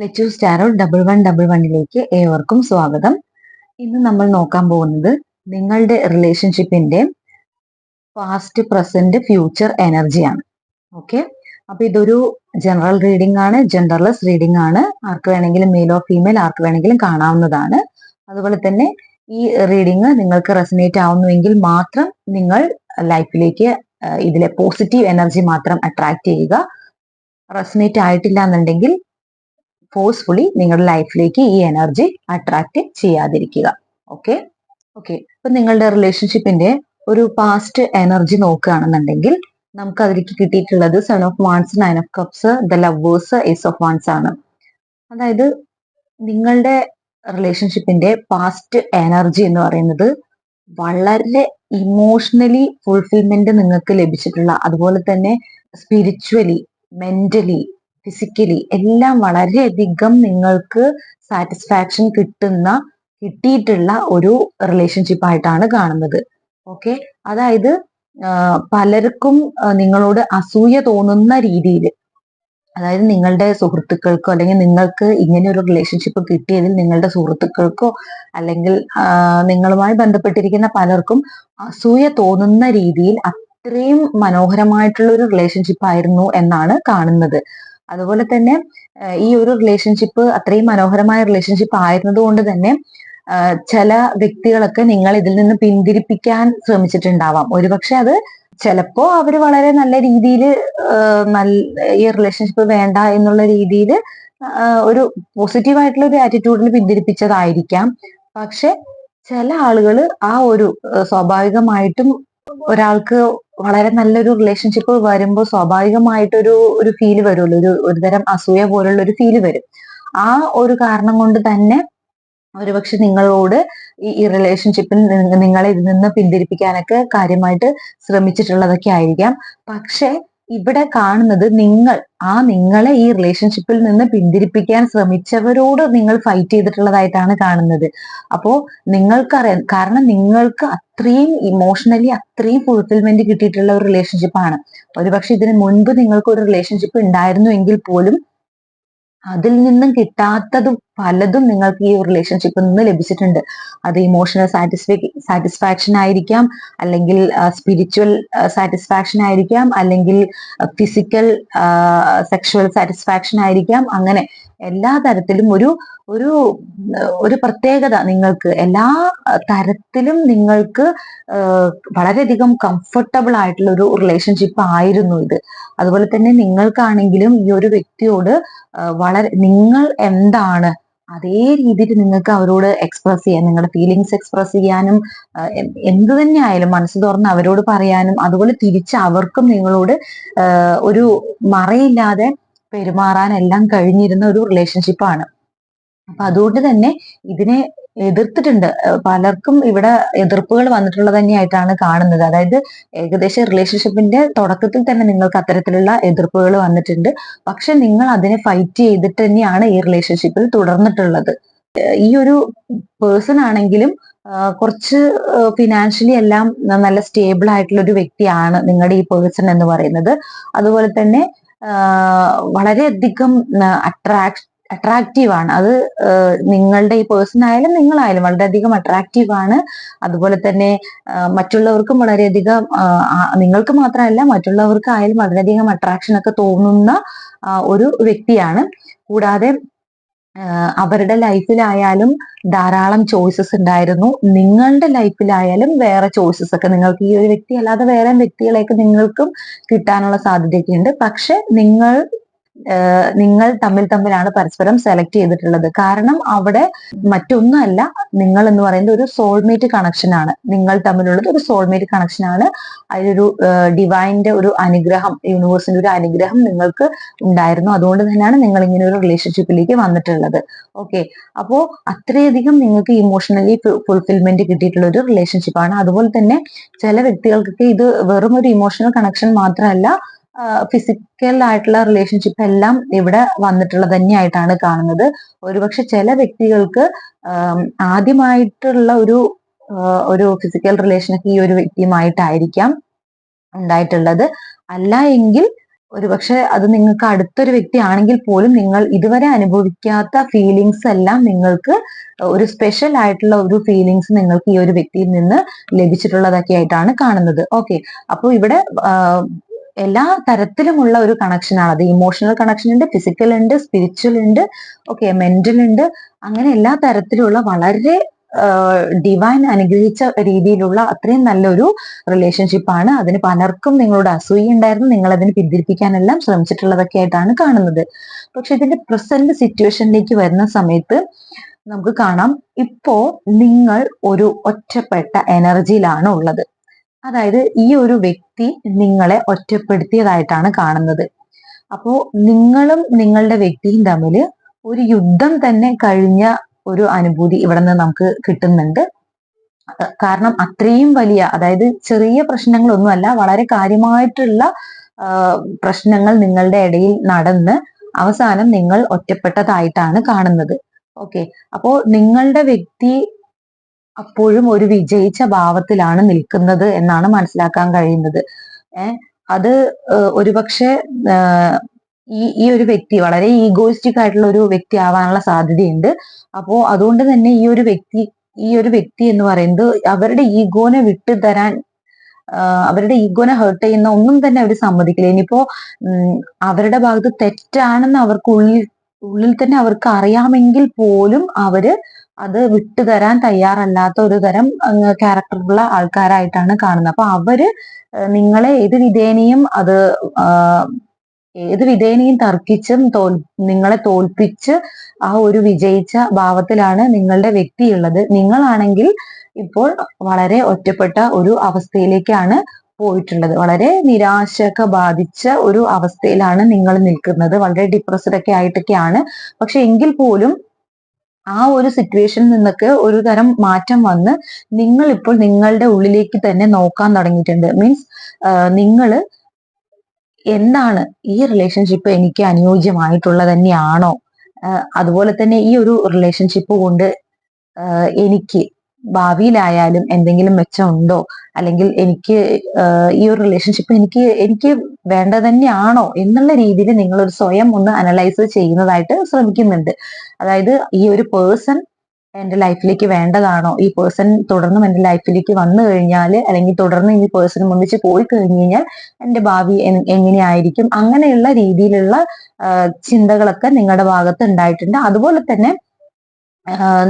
ലെച്ചു സ്റ്റാറോ double one double വണ്ണിലേക്ക് ഏവർക്കും സ്വാഗതം. ഇന്ന് നമ്മൾ നോക്കാൻ പോകുന്നത് നിങ്ങളുടെ റിലേഷൻഷിപ്പിന്റെ പാസ്റ്റ് പ്രസന്റ് ഫ്യൂച്ചർ എനർജിയാണ് ഓക്കെ അപ്പൊ ഇതൊരു ജനറൽ റീഡിംഗ് ആണ് ജെൻഡർലെസ് റീഡിംഗ് ആണ്. ആർക്ക് വേണമെങ്കിലും മെയിലോ ഫീമെയിൽ ആർക്ക് വേണമെങ്കിലും കാണാവുന്നതാണ്. അതുപോലെ തന്നെ ഈ റീഡിംഗ് നിങ്ങൾക്ക് റെസനേറ്റ് ആവുന്നുവെങ്കിൽ മാത്രം നിങ്ങൾ ലൈഫിലേക്ക് ഇതിലെ പോസിറ്റീവ് എനർജി മാത്രം അട്രാക്ട് ചെയ്യുക. റെസനേറ്റ് ആയിട്ടില്ല എന്നുണ്ടെങ്കിൽ ഫോഴ്സ്ഫുള്ളി നിങ്ങളുടെ ലൈഫിലേക്ക് ഈ എനർജി അട്രാക്ട് ചെയ്യാതിരിക്കുക. ഓക്കെ ഓക്കെ ഇപ്പൊ നിങ്ങളുടെ റിലേഷൻഷിപ്പിന്റെ ഒരു പാസ്റ്റ് എനർജി നോക്കുകയാണെന്നുണ്ടെങ്കിൽ നമുക്ക് അതിലേക്ക് കിട്ടിയിട്ടുള്ളത് seven of wands nine of cups the lovers ace of wands ആണ്. അതായത് നിങ്ങളുടെ റിലേഷൻഷിപ്പിന്റെ പാസ്റ്റ് എനർജി എന്ന് പറയുന്നത് വളരെ ഇമോഷണലി ഫുൾഫിൽമെന്റ് നിങ്ങൾക്ക് ലഭിച്ചിട്ടുള്ള അതുപോലെ തന്നെ സ്പിരിച്വലി മെന്റലി ഫിസിക്കലി എല്ലാം വളരെയധികം നിങ്ങൾക്ക് സാറ്റിസ്ഫാക്ഷൻ കിട്ടുന്ന കിട്ടിയിട്ടുള്ള ഒരു റിലേഷൻഷിപ്പ് ആയിട്ടാണ് കാണുന്നത്. ഓക്കെ അതായത് പലർക്കും നിങ്ങളോട് അസൂയ തോന്നുന്ന രീതിയിൽ അതായത് നിങ്ങളുടെ സുഹൃത്തുക്കൾക്കോ അല്ലെങ്കിൽ നിങ്ങൾക്ക് ഇങ്ങനെ ഒരു റിലേഷൻഷിപ്പ് കിട്ടിയതിൽ നിങ്ങളുടെ സുഹൃത്തുക്കൾക്കോ അല്ലെങ്കിൽ നിങ്ങളുമായി ബന്ധപ്പെട്ടിരിക്കുന്ന പലർക്കും അസൂയ തോന്നുന്ന രീതിയിൽ അത്രയും മനോഹരമായിട്ടുള്ള ഒരു റിലേഷൻഷിപ്പ് ആയിരുന്നു എന്നാണ് കാണുന്നത്. അതുപോലെ തന്നെ ഈ ഒരു റിലേഷൻഷിപ്പ് അത്രയും മനോഹരമായ റിലേഷൻഷിപ്പ് ആയിരുന്നത് കൊണ്ട് തന്നെ ചില വ്യക്തികളൊക്കെ നിങ്ങൾ ഇതിൽ നിന്ന് പിന്തിരിപ്പിക്കാൻ ശ്രമിച്ചിട്ടുണ്ടാവാം. ഒരുപക്ഷെ അത് ചിലപ്പോ അവർ വളരെ നല്ല രീതിയിൽ നല്ല ഈ റിലേഷൻഷിപ്പ് വേണ്ട എന്നുള്ള രീതിയിൽ ഒരു പോസിറ്റീവായിട്ടുള്ള ഒരു ആറ്റിറ്റ്യൂഡിൽ പിന്തിരിപ്പിച്ചതായിരിക്കാം. പക്ഷെ ചില ആളുകൾ ആ ഒരു സ്വാഭാവികമായിട്ടും ഒരാൾക്ക് വളരെ നല്ലൊരു റിലേഷൻഷിപ്പ് വരുമ്പോൾ സ്വാഭാവികമായിട്ടൊരു ഒരു ഫീൽ വരുമല്ലോ. ഒരു ഒരുതരം അസൂയ പോലുള്ള ഒരു ഫീൽ വരും. ആ ഒരു കാരണം കൊണ്ട് തന്നെ ഒരുപക്ഷെ നിങ്ങളോട് ഈ റിലേഷൻഷിപ്പിൽ നിങ്ങളെ ഇതിൽ നിന്ന് പിന്തിരിപ്പിക്കാനൊക്കെ കാര്യമായിട്ട് ശ്രമിച്ചിട്ടുള്ളതൊക്കെ ആയിരിക്കാം. പക്ഷെ ഇവിടെ കാണുന്നത് നിങ്ങൾ ആ നിങ്ങളെ ഈ റിലേഷൻഷിപ്പിൽ നിന്ന് പിന്തിരിപ്പിക്കാൻ ശ്രമിച്ചവരോട് നിങ്ങൾ ഫൈറ്റ് ചെയ്തിട്ടുള്ളതായിട്ടാണ് കാണുന്നത്. അപ്പോ നിങ്ങൾക്കറിയാം കാരണം നിങ്ങൾക്ക് അത്രയും ഇമോഷണലി അത്രയും ഫുൾഫിൽമെന്റ് കിട്ടിയിട്ടുള്ള ഒരു റിലേഷൻഷിപ്പാണ് ഒരുപക്ഷെ ഇതിന് മുൻപ് നിങ്ങൾക്ക് ഒരു റിലേഷൻഷിപ്പ് ഉണ്ടായിരുന്നു എങ്കിൽ പോലും അതിൽ നിന്നും കിട്ടാത്തതും പലതും നിങ്ങൾക്ക് ഈ റിലേഷൻഷിപ്പിൽ നിന്ന് ലഭിച്ചിട്ടുണ്ട്. അത് ഇമോഷണൽ സാറ്റിസ്ഫൈ സാറ്റിസ്ഫാക്ഷൻ ആയിരിക്കാം അല്ലെങ്കിൽ സ്പിരിച്വൽ സാറ്റിസ്ഫാക്ഷൻ ആയിരിക്കാം അല്ലെങ്കിൽ ഫിസിക്കൽ സെക്ഷുവൽ സാറ്റിസ്ഫാക്ഷൻ ആയിരിക്കാം. അങ്ങനെ എല്ലാ തരത്തിലും ഒരു ഒരു ഒരു പ്രത്യേകത നിങ്ങൾക്ക്. എല്ലാ തരത്തിലും നിങ്ങൾക്ക് വളരെയധികം കംഫർട്ടബിൾ ആയിട്ടുള്ള ഒരു റിലേഷൻഷിപ്പ് ആയിരുന്നു ഇത്. അതുപോലെ തന്നെ നിങ്ങൾക്കാണെങ്കിലും ഈ ഒരു വ്യക്തിയോട് വളരെ നിങ്ങൾ എന്താണ് അതേ രീതിയിൽ നിങ്ങൾക്ക് അവരോട് എക്സ്പ്രസ് ചെയ്യാൻ നിങ്ങളുടെ ഫീലിങ്സ് എക്സ്പ്രസ് ചെയ്യാനും എന്ത് തന്നെ ആയാലും മനസ്സ് തുറന്ന് അവരോട് പറയാനും അതുപോലെ തിരിച്ച് അവർക്കും നിങ്ങളോട് ഒരു മറയില്ലാതെ പെരുമാറാൻ എല്ലാം കഴിഞ്ഞിരുന്ന ഒരു റിലേഷൻഷിപ്പാണ് അപ്പൊ അതുകൊണ്ട് തന്നെ ഇതിനെ എതിർത്തിട്ടുണ്ട്. പലർക്കും ഇവിടെ എതിർപ്പുകൾ വന്നിട്ടുള്ളത് തന്നെയായിട്ടാണ് കാണുന്നത്. അതായത് ഏകദേശം റിലേഷൻഷിപ്പിന്റെ തുടക്കത്തിൽ തന്നെ നിങ്ങൾക്ക് അത്തരത്തിലുള്ള എതിർപ്പുകൾ വന്നിട്ടുണ്ട്. പക്ഷെ നിങ്ങൾ അതിനെ ഫൈറ്റ് ചെയ്തിട്ട് തന്നെയാണ് ഈ റിലേഷൻഷിപ്പിൽ തുടർന്നിട്ടുള്ളത്. ഈ ഒരു പേഴ്സൺ ആണെങ്കിലും കുറച്ച് ഫിനാൻഷ്യലി എല്ലാം നല്ല സ്റ്റേബിൾ ആയിട്ടുള്ള ഒരു വ്യക്തിയാണ് നിങ്ങളുടെ ഈ പേഴ്സൺ എന്ന് പറയുന്നത്. അതുപോലെ തന്നെ വളരെയധികം അട്രാക്ട് അട്രാക്റ്റീവ് ആണ്. അത് നിങ്ങളുടെ ഈ പേഴ്സൺ ആയാലും നിങ്ങളായാലും വളരെയധികം അട്രാക്റ്റീവ് ആണ്. അതുപോലെ തന്നെ മറ്റുള്ളവർക്കും വളരെയധികം നിങ്ങൾക്ക് മാത്രമല്ല മറ്റുള്ളവർക്കായാലും വളരെയധികം അട്രാക്ഷൻ ഒക്കെ തോന്നുന്ന ഒരു വ്യക്തിയാണ്. കൂടാതെ അവരുടെ ലൈഫിലായാലും ധാരാളം ചോയ്സസ് ഉണ്ടായിരുന്നു. നിങ്ങളുടെ ലൈഫിലായാലും വേറെ ചോയ്സസ് ഒക്കെ നിങ്ങൾക്ക് ഈ ഒരു വ്യക്തി അല്ലാതെ വേറെ വ്യക്തികളെയൊക്കെ നിങ്ങൾക്കും കിട്ടാനുള്ള സാധ്യതയൊക്കെ ഉണ്ട് പക്ഷെ നിങ്ങൾ നിങ്ങൾ തമ്മിൽ തമ്മിലാണ് പരസ്പരം സെലക്ട് ചെയ്തിട്ടുള്ളത്. കാരണം അവിടെ മറ്റൊന്നുമല്ല നിങ്ങൾ എന്ന് പറയുന്നത് ഒരു സോൾമേറ്റ് കണക്ഷൻ ആണ്. നിങ്ങൾ തമ്മിലുള്ളത് ഒരു സോൾമേറ്റ് കണക്ഷൻ ആണ്. അതിലൊരു ഡിവൈന്റെ ഒരു അനുഗ്രഹം യൂണിവേഴ്സിന്റെ ഒരു അനുഗ്രഹം നിങ്ങൾക്ക് ഉണ്ടായിരുന്നു. അതുകൊണ്ട് തന്നെയാണ് നിങ്ങൾ ഇങ്ങനെ ഒരു റിലേഷൻഷിപ്പിലേക്ക് വന്നിട്ടുള്ളത്. ഓക്കെ അപ്പോ അത്രയധികം നിങ്ങൾക്ക് ഇമോഷണലി ഫുൾഫിൽമെന്റ് കിട്ടിയിട്ടുള്ള ഒരു റിലേഷൻഷിപ്പാണ് അതുപോലെ തന്നെ ചില വ്യക്തികൾക്കൊക്കെ ഇത് വെറും ഒരു ഇമോഷണൽ കണക്ഷൻ മാത്രമല്ല ഫിസിക്കൽ ആയിട്ടുള്ള റിലേഷൻഷിപ്പ് എല്ലാം ഇവിടെ വന്നിട്ടുള്ളത് തന്നെയായിട്ടാണ് കാണുന്നത്. ഒരുപക്ഷെ ചില വ്യക്തികൾക്ക് ആദ്യമായിട്ടുള്ള ഒരു ഒരു ഫിസിക്കൽ റിലേഷനൊക്കെ ഈ ഒരു വ്യക്തിയുമായിട്ടായിരിക്കാം ഉണ്ടായിട്ടുള്ളത്. അല്ല എങ്കിൽ ഒരുപക്ഷെ അത് നിങ്ങൾക്ക് അടുത്തൊരു വ്യക്തി ആണെങ്കിൽ പോലും നിങ്ങൾ ഇതുവരെ അനുഭവിക്കാത്ത ഫീലിങ്സ് എല്ലാം നിങ്ങൾക്ക് ഒരു സ്പെഷ്യൽ ആയിട്ടുള്ള ഒരു ഫീലിങ്സ് നിങ്ങൾക്ക് ഈ ഒരു വ്യക്തിയിൽ നിന്ന് ലഭിച്ചിട്ടുള്ളതൊക്കെ ആയിട്ടാണ് കാണുന്നത്. ഓക്കെ അപ്പോൾ ഇവിടെ എല്ലാ തരത്തിലുമുള്ള ഒരു കണക്ഷനാണ് അത് ഇമോഷണൽ കണക്ഷൻ ഉണ്ട് ഫിസിക്കൽ ഉണ്ട് സ്പിരിച്വൽ ഉണ്ട് ഓക്കെ മെന്റൽ ഉണ്ട്. അങ്ങനെ എല്ലാ തരത്തിലുള്ള വളരെ ഡിവൈൻ അനുഗ്രഹിച്ച രീതിയിലുള്ള അത്രയും നല്ലൊരു റിലേഷൻഷിപ്പ് ആണ്. അതിന് പലർക്കും നിങ്ങളോട് അസൂയ ഉണ്ടായിരുന്നു. നിങ്ങൾ അതിന് പിന്തിരിപ്പിക്കാനെല്ലാം ശ്രമിച്ചിട്ടുള്ളതൊക്കെ ആയിട്ടാണ് കാണുന്നത്. പക്ഷെ ഇതിന്റെ പ്രസന്റ് സിറ്റുവേഷനിലേക്ക് വരുന്ന സമയത്ത് നമുക്ക് കാണാം. ഇപ്പോ നിങ്ങൾ ഒരു ഒറ്റപ്പെട്ട എനർജിയിലാണ് ഉള്ളത് അതായത് ഈ ഒരു വ്യക്തി നിങ്ങളെ ഒറ്റപ്പെടുത്തിയതായിട്ടാണ് കാണുന്നത്. അപ്പോ നിങ്ങളും നിങ്ങളുടെ വ്യക്തിയും തമ്മിൽ ഒരു യുദ്ധം തന്നെ കഴിഞ്ഞ ഒരു അനുഭൂതി ഇവിടെ നിന്ന് നമുക്ക് കിട്ടുന്നുണ്ട്. കാരണം അത്രയും വലിയ അതായത് ചെറിയ പ്രശ്നങ്ങളൊന്നുമല്ല വളരെ കാര്യമായിട്ടുള്ള പ്രശ്നങ്ങൾ നിങ്ങളുടെ ഇടയിൽ നടന്ന് അവസാനം നിങ്ങൾ ഒറ്റപ്പെട്ടതായിട്ടാണ് കാണുന്നത്. ഓക്കെ. അപ്പോ നിങ്ങളുടെ വ്യക്തി അപ്പോഴും ഒരു വിജയിച്ച ഭാവത്തിലാണ് നിൽക്കുന്നത് എന്നാണ് മനസ്സിലാക്കാൻ കഴിയുന്നത്. ഏഹ് അത് ഒരുപക്ഷെ ഈ ഈ ഒരു വ്യക്തി വളരെ ഈഗോയിസ്റ്റിക് ആയിട്ടുള്ള ഒരു വ്യക്തി ആവാനുള്ള സാധ്യതയുണ്ട്. അപ്പോ അതുകൊണ്ട് തന്നെ ഈ ഒരു വ്യക്തി ഈ ഒരു വ്യക്തി എന്ന് പറയുന്നത് അവരുടെ ഈഗോനെ വിട്ടു തരാൻ അവരുടെ ഈഗോനെ ഹേർട്ട് ചെയ്യുന്ന ഒന്നും തന്നെ അവർ സമ്മതിക്കില്ല. ഇനിയിപ്പോ അവരുടെ ഭാഗത്ത് തെറ്റാണെന്ന് അവർക്ക് ഉള്ളിൽ ഉള്ളിൽ തന്നെ അവർക്ക് അറിയാമെങ്കിൽ പോലും അവർ അത് വിട്ടുതരാൻ തയ്യാറല്ലാത്ത ഒരു തരം ക്യാരക്ടറുള്ള ആൾക്കാരായിട്ടാണ് കാണുന്നത്. അപ്പൊ അവർ നിങ്ങളെ ഏത് വിധേനയും അത് ഏത് വിധേനയും തർക്കിച്ചും തോൽ നിങ്ങളെ തോൽപ്പിച്ച് ആ ഒരു വിജയിച്ച ഭാവത്തിലാണ് നിങ്ങളുടെ വ്യക്തിയുള്ളത്. നിങ്ങളാണെങ്കിൽ ഇപ്പോൾ വളരെ ഒറ്റപ്പെട്ട ഒരു അവസ്ഥയിലേക്കാണ് പോയിട്ടുള്ളത്. വളരെ നിരാശയൊക്കെ ബാധിച്ച ഒരു അവസ്ഥയിലാണ് നിങ്ങൾ നിൽക്കുന്നത്. വളരെ ഡിപ്രസ്ഡ് ഒക്കെ ആയിട്ടൊക്കെയാണ്. പക്ഷെ എങ്കിൽ പോലും ആ ഒരു സിറ്റുവേഷനിൽ നിന്നൊക്കെ ഒരു തരം മാറ്റം വന്ന് നിങ്ങൾ ഇപ്പോൾ നിങ്ങളുടെ ഉള്ളിലേക്ക് തന്നെ നോക്കാൻ തുടങ്ങിയിട്ടുണ്ട്. മീൻസ് നിങ്ങൾ എന്താണ് ഈ റിലേഷൻഷിപ്പ് എനിക്ക് അനുയോജ്യമായിട്ടുള്ളത് തന്നെയാണോ? അതുപോലെ തന്നെ ഈ ഒരു റിലേഷൻഷിപ്പ് കൊണ്ട് എനിക്ക് ഭാവിയിലായാലും എന്തെങ്കിലും മെച്ചമുണ്ടോ? അല്ലെങ്കിൽ എനിക്ക് ഈ ഒരു റിലേഷൻഷിപ്പ് എനിക്ക് എനിക്ക് വേണ്ട തന്നെയാണോ എന്നുള്ള രീതിയിൽ നിങ്ങൾ ഒരു സ്വയം ഒന്ന് അനലൈസ് ചെയ്യുന്നതായിട്ട് ശ്രമിക്കുന്നുണ്ട്. അതായത് ഈ ഒരു പേഴ്സൺ എന്റെ ലൈഫിലേക്ക് വേണ്ടതാണോ? ഈ പേഴ്സൺ തുടർന്നും എന്റെ ലൈഫിലേക്ക് വന്നു കഴിഞ്ഞാൽ അല്ലെങ്കിൽ തുടർന്ന് ഈ പേഴ്സൺ ഒന്നിച്ച് പോയി കഴിഞ്ഞു കഴിഞ്ഞാൽ എന്റെ ഭാവി എങ്ങനെയായിരിക്കും? അങ്ങനെയുള്ള രീതിയിലുള്ള ചിന്തകളൊക്കെ നിങ്ങളുടെ ഭാഗത്ത് ഉണ്ടായിട്ടുണ്ട്. അതുപോലെ തന്നെ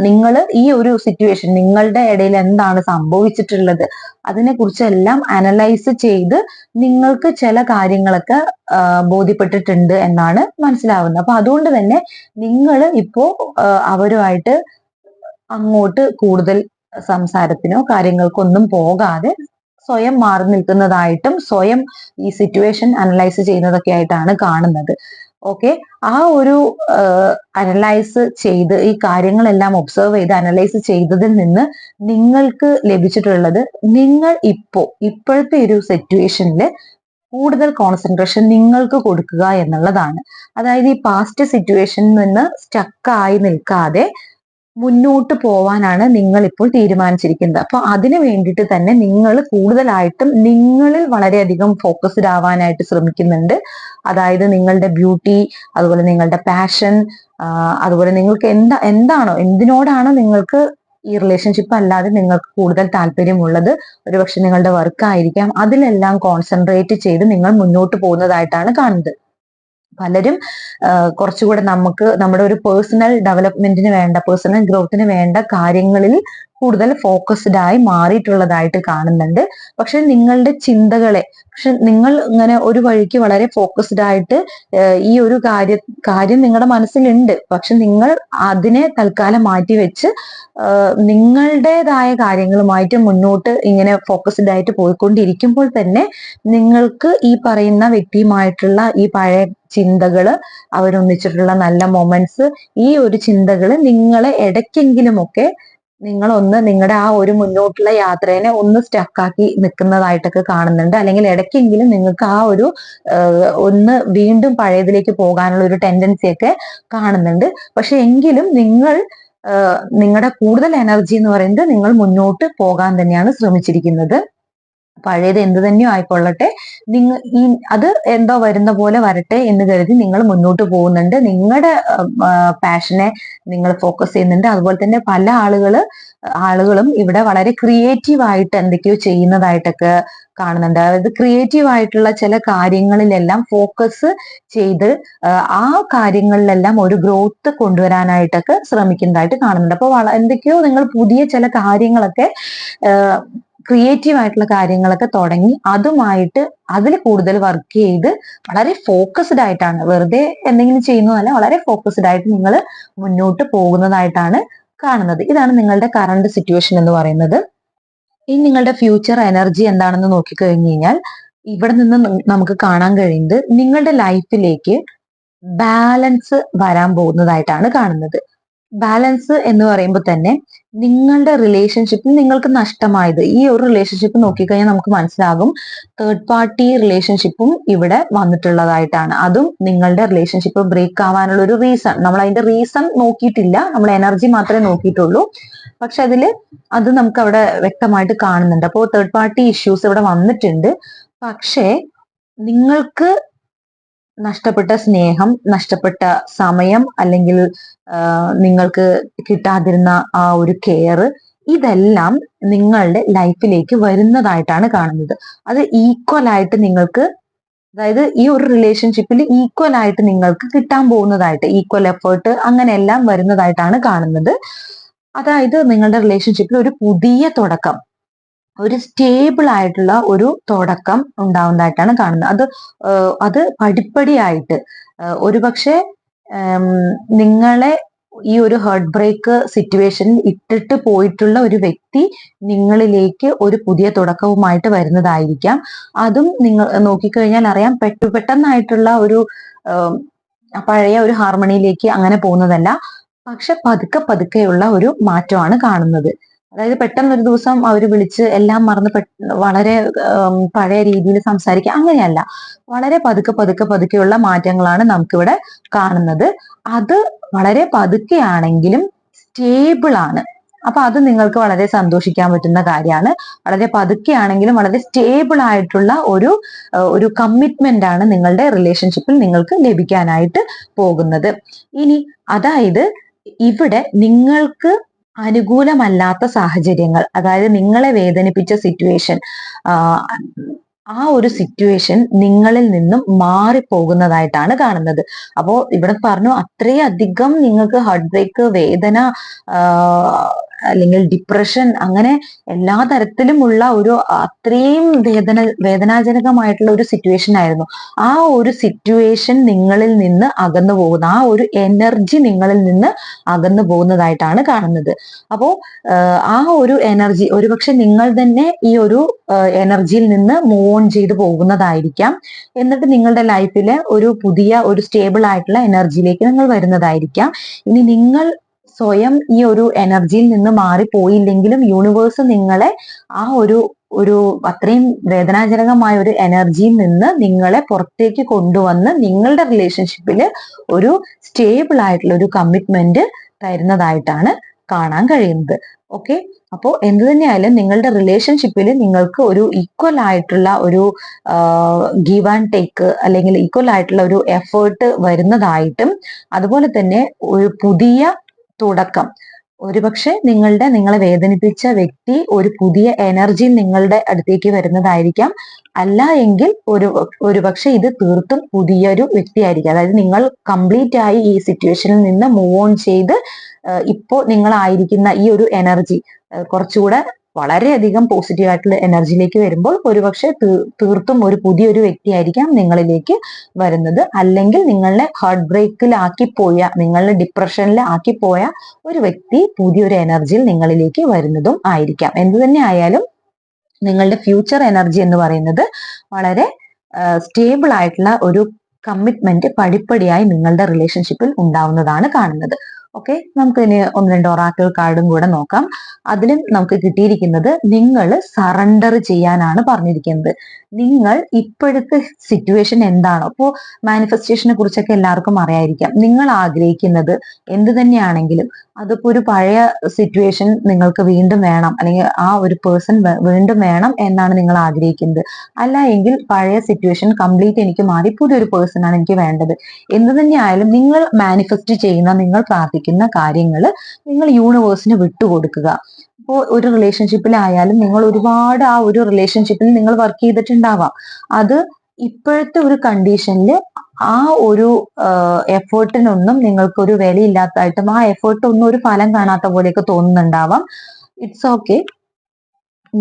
നിങ്ങൾ ഈ ഒരു സിറ്റുവേഷൻ നിങ്ങളുടെ ഇടയിൽ എന്താണ് സംഭവിച്ചിട്ടുള്ളത്? അതിനെ കുറിച്ചെല്ലാം അനലൈസ് ചെയ്ത് നിങ്ങൾക്ക് ചില കാര്യങ്ങളൊക്കെ ബോധ്യപ്പെട്ടിട്ടുണ്ട് എന്നാണ് മനസ്സിലാവുന്നത്. അപ്പൊ അതുകൊണ്ട് തന്നെ നിങ്ങൾ ഇപ്പോ അവരുമായിട്ട് അങ്ങോട്ട് കൂടുതൽ സംസാരത്തിനോ കാര്യങ്ങൾക്കൊന്നും പോകാതെ സ്വയം മാറി നിൽക്കുന്നതായിട്ടും സ്വയം ഈ സിറ്റുവേഷൻ അനലൈസ് ചെയ്യുന്നതൊക്കെ ആയിട്ടാണ് കാണുന്നത്. ഓക്കെ ആ ഒരു അനലൈസ് ചെയ്ത് ഈ കാര്യങ്ങളെല്ലാം ഒബ്സർവ് ചെയ്ത് അനലൈസ് ചെയ്തതിൽ നിന്ന് നിങ്ങൾക്ക് ലഭിച്ചിട്ടുള്ളത് നിങ്ങൾ ഇപ്പോ ഇപ്പോഴത്തെ ഒരു സിറ്റുവേഷനിൽ കൂടുതൽ കോൺസെൻട്രേഷൻ നിങ്ങൾക്ക് കൊടുക്കുക എന്നുള്ളതാണ്. അതായത് ഈ പാസ്റ്റ് സിറ്റുവേഷനിൽ നിന്ന് സ്റ്റക്കായി നിൽക്കാതെ മുന്നോട്ട് പോവാനാണ് നിങ്ങൾ ഇപ്പോൾ തീരുമാനിച്ചിരിക്കുന്നത്. അപ്പൊ അതിന് വേണ്ടിയിട്ട് തന്നെ നിങ്ങൾ കൂടുതലായിട്ടും നിങ്ങളിൽ വളരെയധികം ഫോക്കസ്ഡ് ആവാനായിട്ട് ശ്രമിക്കുന്നുണ്ട്. അതായത് നിങ്ങളുടെ ബ്യൂട്ടി അതുപോലെ നിങ്ങളുടെ പാഷൻ അതുപോലെ നിങ്ങൾക്ക് എന്താ എന്താണോ എന്തിനോടാണോ നിങ്ങൾക്ക് ഈ റിലേഷൻഷിപ്പ് അല്ലാതെ നിങ്ങൾക്ക് കൂടുതൽ താല്പര്യമുള്ളത് ഒരുപക്ഷെ നിങ്ങളുടെ വർക്ക് ആയിരിക്കാം. അതിലെല്ലാം കോൺസെൻട്രേറ്റ് ചെയ്ത് നിങ്ങൾ മുന്നോട്ട് പോകുന്നതായിട്ടാണ് കാണുന്നത്. പലരും കുറച്ചുകൂടെ നമുക്ക് നമ്മുടെ ഒരു പേഴ്സണൽ ഡെവലപ്മെന്റിന് വേണ്ട പേഴ്സണൽ ഗ്രോത്തിന് വേണ്ട കാര്യങ്ങളിൽ കൂടുതൽ ഫോക്കസ്ഡ് ആയി മാറിയിട്ടുള്ളതായിട്ട് കാണുന്നുണ്ട്. പക്ഷെ നിങ്ങളുടെ ചിന്തകളെ പക്ഷെ നിങ്ങൾ ഇങ്ങനെ ഒരു വഴിക്ക് വളരെ ഫോക്കസ്ഡ് ആയിട്ട് ഈ ഒരു കാര്യ കാര്യം നിങ്ങളുടെ മനസ്സിലുണ്ട്. പക്ഷെ നിങ്ങൾ അതിനെ തൽക്കാലം മാറ്റി വെച്ച് നിങ്ങളുടേതായ കാര്യങ്ങളുമായിട്ട് മുന്നോട്ട് ഇങ്ങനെ ഫോക്കസ്ഡ് ആയിട്ട് പോയിക്കൊണ്ടിരിക്കുമ്പോൾ തന്നെ നിങ്ങൾക്ക് ഈ പറയുന്ന വ്യക്തിയുമായിട്ടുള്ള ഈ പഴയ ചിന്തകൾ അവരൊന്നിച്ചിട്ടുള്ള നല്ല മൊമെന്റ്സ് ഈ ഒരു ചിന്തകൾ നിങ്ങളെ ഇടയ്ക്കെങ്കിലുമൊക്കെ നിങ്ങളൊന്ന് നിങ്ങളുടെ ആ ഒരു മുന്നോട്ടുള്ള യാത്രേനെ ഒന്ന് സ്റ്റക്കാക്കി നിൽക്കുന്നതായിട്ടൊക്കെ കാണുന്നുണ്ട്. അല്ലെങ്കിൽ ഇടയ്ക്കെങ്കിലും നിങ്ങൾക്ക് ആ ഒരു ഒന്ന് വീണ്ടും പഴയതിലേക്ക് പോകാനുള്ള ഒരു ടെൻഡൻസി ഒക്കെ കാണുന്നുണ്ട്. പക്ഷെ എങ്കിലും നിങ്ങൾ നിങ്ങളുടെ കൂടുതൽ എനർജി എന്ന് പറയുന്നത് നിങ്ങൾ മുന്നോട്ട് പോകാൻ തന്നെയാണ് ശ്രമിച്ചിരിക്കുന്നത്. പഴയത് എന്ത് തന്നെയോ ആയിക്കൊള്ളട്ടെ. നിങ്ങൾ ഈ അത് എന്തോ വരുന്ന പോലെ വരട്ടെ എന്ന് കരുതി നിങ്ങൾ മുന്നോട്ട് പോകുന്നുണ്ട്. നിങ്ങളുടെ പാഷനെ നിങ്ങൾ ഫോക്കസ് ചെയ്യുന്നുണ്ട്. അതുപോലെ തന്നെ പല ആളുകൾ ആളുകളും ഇവിടെ വളരെ ക്രിയേറ്റീവ് ആയിട്ട് എന്തൊക്കെയോ ചെയ്യുന്നതായിട്ടൊക്കെ കാണുന്നുണ്ട്. അതായത് ക്രിയേറ്റീവ് ആയിട്ടുള്ള ചില കാര്യങ്ങളിലെല്ലാം ഫോക്കസ് ചെയ്ത് ആ കാര്യങ്ങളിലെല്ലാം ഒരു ഗ്രോത്ത് കൊണ്ടുവരാനായിട്ടൊക്കെ ശ്രമിക്കുന്നതായിട്ട് കാണുന്നുണ്ട്. അപ്പോൾ എന്തൊക്കെയോ നിങ്ങൾ പുതിയ ചില കാര്യങ്ങളൊക്കെ ക്രിയേറ്റീവ് ആയിട്ടുള്ള കാര്യങ്ങളൊക്കെ തുടങ്ങി അതുമായിട്ട് അതിൽ കൂടുതൽ വർക്ക് ചെയ്ത് വളരെ ഫോക്കസ്ഡ് ആയിട്ടാണ്. വെറുതെ എന്തെങ്കിലും ചെയ്യുന്നതല്ല വളരെ ഫോക്കസ്ഡ് ആയിട്ട് നിങ്ങൾ മുന്നോട്ട് പോകുന്നതായിട്ടാണ് കാണുന്നത്. ഇതാണ് നിങ്ങളുടെ കറണ്ട് സിറ്റുവേഷൻ എന്ന് പറയുന്നത്. ഇനി നിങ്ങളുടെ ഫ്യൂച്ചർ എനർജി എന്താണെന്ന് നോക്കിക്കഴിഞ്ഞു കഴിഞ്ഞാൽ ഇവിടെ നിന്ന് നമുക്ക് കാണാൻ കഴിയുന്നത് നിങ്ങളുടെ ലൈഫിലേക്ക് ബാലൻസ് വരാൻ പോകുന്നതായിട്ടാണ് കാണുന്നത്. ബാലൻസ് എന്ന് പറയുമ്പോൾ തന്നെ നിങ്ങളുടെ റിലേഷൻഷിപ്പിൽ നിങ്ങൾക്ക് നഷ്ടമായത്. ഈ ഒരു റിലേഷൻഷിപ്പ് നോക്കിക്കഴിഞ്ഞാൽ നമുക്ക് മനസ്സിലാകും തേർഡ് പാർട്ടി റിലേഷൻഷിപ്പും ഇവിടെ വന്നിട്ടുള്ളതായിട്ടാണ്. അതും നിങ്ങളുടെ റിലേഷൻഷിപ്പ് ബ്രേക്ക് ആവാനുള്ള ഒരു റീസൺ നമ്മൾ അതിന്റെ റീസൺ നോക്കിയിട്ടില്ല. നമ്മൾ എനർജി മാത്രമേ നോക്കിയിട്ടുള്ളൂ. പക്ഷെ അതിൽ അത് നമുക്ക് അവിടെ വ്യക്തമായിട്ട് കാണുന്നുണ്ട്. അപ്പോൾ തേർഡ് പാർട്ടി ഇഷ്യൂസ് ഇവിടെ വന്നിട്ടുണ്ട്. പക്ഷേ നിങ്ങൾക്ക് നഷ്ടപ്പെട്ട സ്നേഹം നഷ്ടപ്പെട്ട സമയം അല്ലെങ്കിൽ നിങ്ങൾക്ക് കിട്ടാതിരുന്ന ആ ഒരു കെയർ ഇതെല്ലാം നിങ്ങളുടെ ലൈഫിലേക്ക് വരുന്നതായിട്ടാണ് കാണുന്നത്. അത് ഈക്വൽ ആയിട്ട് നിങ്ങൾക്ക് അതായത് ഈ ഒരു റിലേഷൻഷിപ്പിൽ ഈക്വൽ ആയിട്ട് നിങ്ങൾക്ക് കിട്ടാൻ പോകുന്നതായിട്ട് ഈക്വൽ എഫേർട്ട് അങ്ങനെയെല്ലാം വരുന്നതായിട്ടാണ് കാണുന്നത്. അതായത് നിങ്ങളുടെ റിലേഷൻഷിപ്പിൽ ഒരു പുതിയ തുടക്കം. ഒരു സ്റ്റേബിൾ ആയിട്ടുള്ള ഒരു തുടക്കം ഉണ്ടാവുന്നതായിട്ടാണ് കാണുന്നത്. അത് അത് പടിപ്പടിയായിട്ട് ഒരുപക്ഷെ നിങ്ങളെ ഈ ഒരു ഹാർട്ട് ബ്രേക്ക് സിറ്റുവേഷനിൽ ഇട്ടിട്ട് പോയിട്ടുള്ള ഒരു വ്യക്തി നിങ്ങളിലേക്ക് ഒരു പുതിയ തുടക്കവുമായിട്ട് വരുന്നതായിരിക്കാം. അതും നിങ്ങൾ നോക്കിക്കഴിഞ്ഞാൽ അറിയാം പെട്ടു പെട്ടെന്നായിട്ടുള്ള ഒരു പഴയ ഒരു ഹാർമണിയിലേക്ക് അങ്ങനെ പോകുന്നതല്ല. പക്ഷെ പതുക്കെ പതുക്കെയുള്ള ഒരു മാറ്റമാണ് കാണുന്നത്. അതായത് പെട്ടെന്ന് ഒരു ദിവസം അവർ വിളിച്ച് എല്ലാം മറന്ന് വളരെ പഴയ രീതിയിൽ സംസാരിക്കുക അങ്ങനെയല്ല. വളരെ പതുക്കെ പതുക്കെ പതുക്കെയുള്ള മാറ്റങ്ങളാണ് നമുക്കിവിടെ കാണുന്നത്. അത് വളരെ പതുക്കെയാണെങ്കിലും സ്റ്റേബിൾ ആണ് അപ്പൊ അത് നിങ്ങൾക്ക് വളരെ സന്തോഷിക്കാൻ പറ്റുന്ന കാര്യമാണ്. വളരെ പതുക്കെയാണെങ്കിലും വളരെ സ്റ്റേബിൾ ആയിട്ടുള്ള ഒരു ഒരു കമ്മിറ്റ്മെന്റ് ആണ് നിങ്ങളുടെ റിലേഷൻഷിപ്പിൽ നിങ്ങൾക്ക് ലഭിക്കാനായിട്ട് പോകുന്നത്. ഇനി അതായത് ഇവിടെ നിങ്ങൾക്ക് അനുകൂലമല്ലാത്ത സാഹചര്യങ്ങൾ അതായത് നിങ്ങളെ വേദനിപ്പിച്ച സിറ്റുവേഷൻ ആ ഒരു സിറ്റുവേഷൻ നിങ്ങളിൽ നിന്നും മാറിപ്പോകുന്നതായിട്ടാണ് കാണുന്നത്. അപ്പോൾ ഇവിടെ പറഞ്ഞു അത്രയധികം നിങ്ങൾക്ക് ഹാർട്ട് ബ്രേക്ക് വേദന അല്ലെങ്കിൽ ഡിപ്രഷൻ അങ്ങനെ എല്ലാ തരത്തിലുമുള്ള ഒരു അത്രയും വേദന വേദനാജനകമായിട്ടുള്ള ഒരു സിറ്റുവേഷൻ ആയിരുന്നു. ആ ഒരു സിറ്റുവേഷൻ നിങ്ങളിൽ നിന്ന് അകന്നു പോകുന്ന ആ ഒരു എനർജി നിങ്ങളിൽ നിന്ന് അകന്നു പോകുന്നതായിട്ടാണ് കാണുന്നത്. അപ്പോ ആ ഒരു എനർജി ഒരുപക്ഷെ നിങ്ങൾ തന്നെ ഈ ഒരു എനർജിയിൽ നിന്ന് മൂവ് ഓൺ ചെയ്തു പോകുന്നതായിരിക്കാം. എന്നിട്ട് നിങ്ങളുടെ ലൈഫിലെ ഒരു പുതിയ ഒരു സ്റ്റേബിൾ ആയിട്ടുള്ള എനർജിയിലേക്ക് നിങ്ങൾ വരുന്നതായിരിക്കാം. ഇനി നിങ്ങൾ സ്വയം ഈ ഒരു എനർജിയിൽ നിന്ന് മാറിപ്പോയില്ലെങ്കിലും യൂണിവേഴ്സ് നിങ്ങളെ ആ ഒരു ഒരു അത്രയും വേദനാജനകമായ ഒരു എനർജിയിൽ നിന്ന് നിങ്ങളെ പുറത്തേക്ക് കൊണ്ടുവന്ന് നിങ്ങളുടെ റിലേഷൻഷിപ്പിൽ ഒരു സ്റ്റേബിൾ ആയിട്ടുള്ള ഒരു കമ്മിറ്റ്മെന്റ് തരുന്നതായിട്ടാണ് കാണാൻ കഴിയുന്നത്. ഓക്കെ അപ്പോൾ എന്ത് തന്നെയായാലും നിങ്ങളുടെ റിലേഷൻഷിപ്പിൽ നിങ്ങൾക്ക് ഒരു ഈക്വൽ ആയിട്ടുള്ള ഒരു ഗീവ് ആൻഡ് ടേക്ക് അല്ലെങ്കിൽ ഈക്വൽ ആയിട്ടുള്ള ഒരു എഫേർട്ട് വരുന്നതായിട്ടും അതുപോലെ തന്നെ ഒരു പുതിയ തുടക്കം. ഒരുപക്ഷെ നിങ്ങളുടെ നിങ്ങളെ വേദനിപ്പിച്ച വ്യക്തി ഒരു പുതിയ എനർജി നിങ്ങളുടെ അടുത്തേക്ക് വരുന്നതായിരിക്കാം. അല്ല എങ്കിൽ ഒരു ഒരുപക്ഷെ ഇത് തീർത്തും പുതിയൊരു വ്യക്തിയായിരിക്കും. അതായത് നിങ്ങൾ കംപ്ലീറ്റ് ആയി ഈ സിറ്റുവേഷനിൽ നിന്ന് മൂവ് ഓൺ ചെയ്ത് ഇപ്പോൾ നിങ്ങളായിരിക്കുന്ന ഈ ഒരു എനർജി കുറച്ചുകൂടെ വളരെയധികം പോസിറ്റീവ് ആയിട്ടുള്ള എനർജിയിലേക്ക് വരുമ്പോൾ ഒരുപക്ഷെ തീർത്തും ഒരു പുതിയൊരു വ്യക്തിയായിരിക്കാം നിങ്ങളിലേക്ക് വരുന്നത്. അല്ലെങ്കിൽ നിങ്ങളെ ഹാർട്ട് ബ്രേക്കിലാക്കി പോയ നിങ്ങളെ ഡിപ്രഷനിൽ ആക്കി പോയ ഒരു വ്യക്തി പുതിയൊരു എനർജിയിൽ നിങ്ങളിലേക്ക് വരുന്നതും ആയിരിക്കാം. എന്തു തന്നെ ആയാലും നിങ്ങളുടെ ഫ്യൂച്ചർ എനർജി എന്ന് പറയുന്നത് വളരെ സ്റ്റേബിൾ ആയിട്ടുള്ള ഒരു കമ്മിറ്റ്മെന്റ് പടിപ്പടിയായി നിങ്ങളുടെ റിലേഷൻഷിപ്പിൽ ഉണ്ടാവുന്നതാണ് കാണുന്നത്. ഓക്കെ നമുക്ക് ഇനി ഒന്ന് രണ്ട് ഒറാക്കിൾ കാർഡും കൂടെ നോക്കാം. അതിലും നമുക്ക് കിട്ടിയിരിക്കുന്നത് നിങ്ങൾ സറണ്ടർ ചെയ്യാനാണ് പറഞ്ഞിരിക്കുന്നത്. നിങ്ങൾ ഇപ്പോഴത്തെ സിറ്റുവേഷൻ എന്താണോ? അപ്പോൾ മാനിഫെസ്റ്റേഷനെ കുറിച്ചൊക്കെ എല്ലാവർക്കും അറിയായിരിക്കാം. നിങ്ങൾ ആഗ്രഹിക്കുന്നത് എന്ത് തന്നെയാണെങ്കിലും അതിപ്പോ ഒരു പഴയ സിറ്റുവേഷൻ നിങ്ങൾക്ക് വീണ്ടും വേണം. അല്ലെങ്കിൽ ആ ഒരു പേഴ്സൺ വീണ്ടും വേണം എന്നാണ് നിങ്ങൾ ആഗ്രഹിക്കുന്നത്. അല്ല എങ്കിൽ പഴയ സിറ്റുവേഷൻ കംപ്ലീറ്റ് എനിക്ക് മാറി. പുതിയൊരു പേഴ്സൺ ആണ് എനിക്ക് വേണ്ടത്. എന്ത് തന്നെയായാലും നിങ്ങൾ മാനിഫെസ്റ്റ് ചെയ്യുന്ന നിങ്ങൾ പ്രാർത്ഥിക്കുന്ന കാര്യങ്ങൾ നിങ്ങൾ യൂണിവേഴ്സിന് വിട്ടുകൊടുക്കുക. ഇപ്പോൾ ഒരു റിലേഷൻഷിപ്പിലായാലും നിങ്ങൾ ഒരുപാട് ആ ഒരു റിലേഷൻഷിപ്പിൽ നിങ്ങൾ വർക്ക് ചെയ്തിട്ടുണ്ടാവാം. അത് ഇപ്പോഴത്തെ ഒരു കണ്ടീഷനിൽ ആ ഒരു എഫേർട്ടിനൊന്നും നിങ്ങൾക്ക് ഒരു വിലയില്ലാത്തതായിട്ടും ആ എഫേർട്ട് ഒന്നും ഒരു ഫലം കാണാത്ത പോലെയൊക്കെ തോന്നുന്നുണ്ടാവാം. ഇറ്റ്സ് ഓക്കെ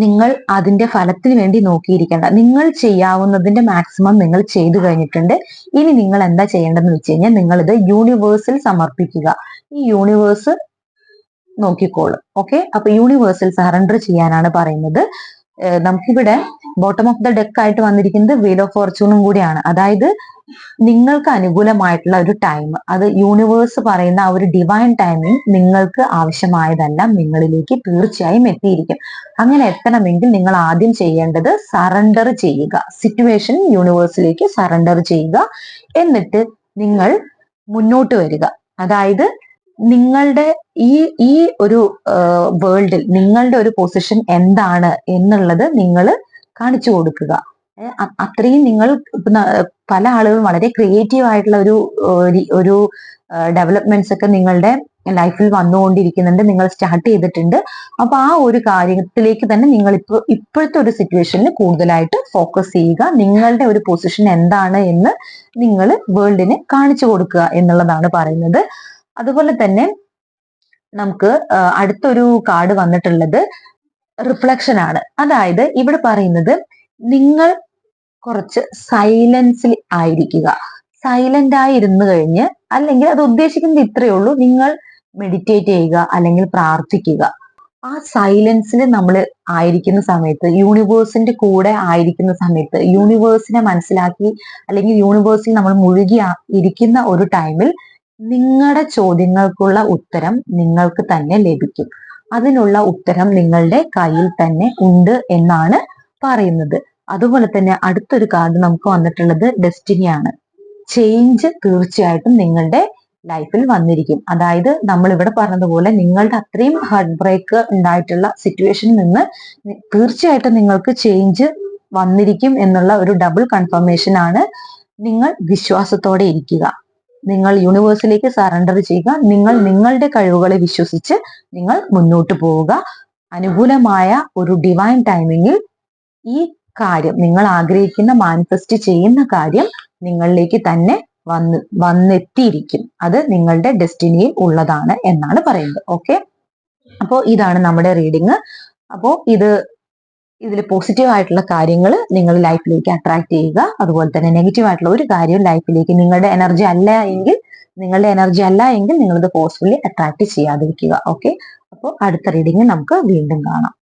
നിങ്ങൾ അതിന്റെ ഫലത്തിന് വേണ്ടി നോക്കിയിരിക്കേണ്ട. നിങ്ങൾ ചെയ്യാവുന്നതിന്റെ മാക്സിമം നിങ്ങൾ ചെയ്തു കഴിഞ്ഞിട്ടുണ്ട്. ഇനി നിങ്ങൾ എന്താ ചെയ്യേണ്ടതെന്ന് വെച്ച് കഴിഞ്ഞാൽ നിങ്ങൾ ഇത് യൂണിവേഴ്സിൽ സമർപ്പിക്കുക. ഈ യൂണിവേഴ്സ് നോക്കിക്കോളും. ഓക്കെ അപ്പൊ യൂണിവേഴ്സിൽ സറണ്ടർ ചെയ്യാനാണ് പറയുന്നത്. നമുക്കിവിടെ ബോട്ടം ഓഫ് ദ ഡെക്ക് ആയിട്ട് വന്നിരിക്കുന്നത് വീൽ ഓഫ് ഫോർച്യൂണും കൂടിയാണ്. അതായത് നിങ്ങൾക്ക് അനുകൂലമായിട്ടുള്ള ഒരു ടൈം അത് യൂണിവേഴ്സ് പറയുന്ന ആ ഒരു ഡിവൈൻ ടൈമിംഗ് നിങ്ങൾക്ക് ആവശ്യമായതെല്ലാം നിങ്ങളിലേക്ക് തീർച്ചയായും എത്തിയിരിക്കും. അങ്ങനെ എത്തണമെങ്കിൽ നിങ്ങൾ ആദ്യം ചെയ്യേണ്ടത് സറണ്ടർ ചെയ്യുക. സിറ്റുവേഷൻ യൂണിവേഴ്സിലേക്ക് സറണ്ടർ ചെയ്യുക. എന്നിട്ട് നിങ്ങൾ മുന്നോട്ട് വരിക. അതായത് നിങ്ങളുടെ ഈ ഈ ഒരു വേൾഡിൽ നിങ്ങളുടെ ഒരു പൊസിഷൻ എന്താണ് എന്നുള്ളത് നിങ്ങൾ കാണിച്ചു കൊടുക്കുക. അത്രയും നിങ്ങൾ പല ആളുകളും വളരെ ക്രിയേറ്റീവ് ആയിട്ടുള്ള ഒരു ഒരു ഡെവലപ്മെന്റ്സ് ഒക്കെ നിങ്ങളുടെ ലൈഫിൽ വന്നുകൊണ്ടിരിക്കുന്നുണ്ട്. നിങ്ങൾ സ്റ്റാർട്ട് ചെയ്തിട്ടുണ്ട്. അപ്പൊ ആ ഒരു കാര്യത്തിലേക്ക് തന്നെ നിങ്ങൾ ഇപ്പോൾ ഇപ്പോഴത്തെ ഒരു സിറ്റുവേഷനിൽ കൂടുതലായിട്ട് ഫോക്കസ് ചെയ്യുക. നിങ്ങളുടെ ഒരു പൊസിഷൻ എന്താണ് എന്ന് നിങ്ങൾ വേൾഡിന് കാണിച്ചു കൊടുക്കുക എന്നുള്ളതാണ് പറയുന്നത്. അതുപോലെ തന്നെ നമുക്ക് അടുത്തൊരു കാർഡ് വന്നിട്ടുള്ളത് റിഫ്ലക്ഷൻ ആണ്. അതായത് ഇവിടെ പറയുന്നത് നിങ്ങൾ കുറച്ച് സൈലൻസിൽ ആയിരിക്കുക. സൈലന്റ് ആയി ഇരുന്ന് കഴിഞ്ഞ് അല്ലെങ്കിൽ അത് ഉദ്ദേശിക്കുന്നത് ഇത്രയേ ഉള്ളൂ. നിങ്ങൾ മെഡിറ്റേറ്റ് ചെയ്യുക അല്ലെങ്കിൽ പ്രാർത്ഥിക്കുക. ആ സൈലൻസിൽ നമ്മൾ ആയിരിക്കുന്ന സമയത്ത് യൂണിവേഴ്സിന്റെ കൂടെ ആയിരിക്കുന്ന സമയത്ത് യൂണിവേഴ്സിനെ മനസ്സിലാക്കി അല്ലെങ്കിൽ യൂണിവേഴ്സിൽ നമ്മൾ മുഴുകി ഇരിക്കുന്ന ഒരു ടൈമിൽ നിങ്ങളുടെ ചോദ്യങ്ങൾക്കുള്ള ഉത്തരം നിങ്ങൾക്ക് തന്നെ ലഭിക്കും. അതിനുള്ള ഉത്തരം നിങ്ങളുടെ കയ്യിൽ തന്നെ ഉണ്ട് എന്നാണ് പറയുന്നത്. അതുപോലെ തന്നെ അടുത്തൊരു കാർഡ് നമുക്ക് വന്നിട്ടുള്ളത് ഡെസ്റ്റിനിയാണ് ചേഞ്ച് തീർച്ചയായിട്ടും നിങ്ങളുടെ ലൈഫിൽ വന്നിരിക്കും. അതായത് നമ്മൾ ഇവിടെ പറഞ്ഞതുപോലെ നിങ്ങളുടെ അത്രയും ഹാർട്ട് ബ്രേക്ക് ഉണ്ടായിട്ടുള്ള സിറ്റുവേഷനിൽ നിന്ന് തീർച്ചയായിട്ടും നിങ്ങൾക്ക് ചേഞ്ച് വന്നിരിക്കും എന്നുള്ള ഒരു ഡബിൾ കൺഫർമേഷൻ ആണ് നിങ്ങൾ വിശ്വാസത്തോടെ ഇരിക്കുക. നിങ്ങൾ യൂണിവേഴ്സിലേക്ക് സറണ്ടർ ചെയ്യുക. നിങ്ങൾ നിങ്ങളുടെ കഴിവുകളെ വിശ്വസിച്ച് നിങ്ങൾ മുന്നോട്ട് പോവുക. അനുകൂലമായ ഒരു ഡിവൈൻ ടൈമിങ്ങിൽ ഈ കാര്യം നിങ്ങൾ ആഗ്രഹിക്കുന്ന മാനിഫെസ്റ്റ് ചെയ്യുന്ന കാര്യം നിങ്ങളിലേക്ക് തന്നെ വന്ന് വന്നെത്തിയിരിക്കും. അത് നിങ്ങളുടെ ഡെസ്റ്റിനിയിൽ ഉള്ളതാണ് എന്നാണ് പറയുന്നത്. ഓക്കെ അപ്പോൾ ഇതാണ് നമ്മുടെ റീഡിങ് അപ്പോൾ ഇത് ഇതിൽ പോസിറ്റീവ് ആയിട്ടുള്ള കാര്യങ്ങൾ നിങ്ങൾ ലൈഫിലേക്ക് അട്രാക്ട് ചെയ്യുക. അതുപോലെ തന്നെ നെഗറ്റീവ് ആയിട്ടുള്ള ഒരു കാര്യവും ലൈഫിലേക്ക് നിങ്ങളുടെ എനർജി അല്ല എങ്കിൽ നിങ്ങളുടെ എനർജി അല്ല എങ്കിൽ നിങ്ങളിത് ഫോഴ്സ്ഫുള്ളി അട്രാക്ട് ചെയ്യാതിരിക്കുക. ഓക്കെ അപ്പോൾ അടുത്ത റീഡിംഗ് നമുക്ക് വീണ്ടും കാണാം.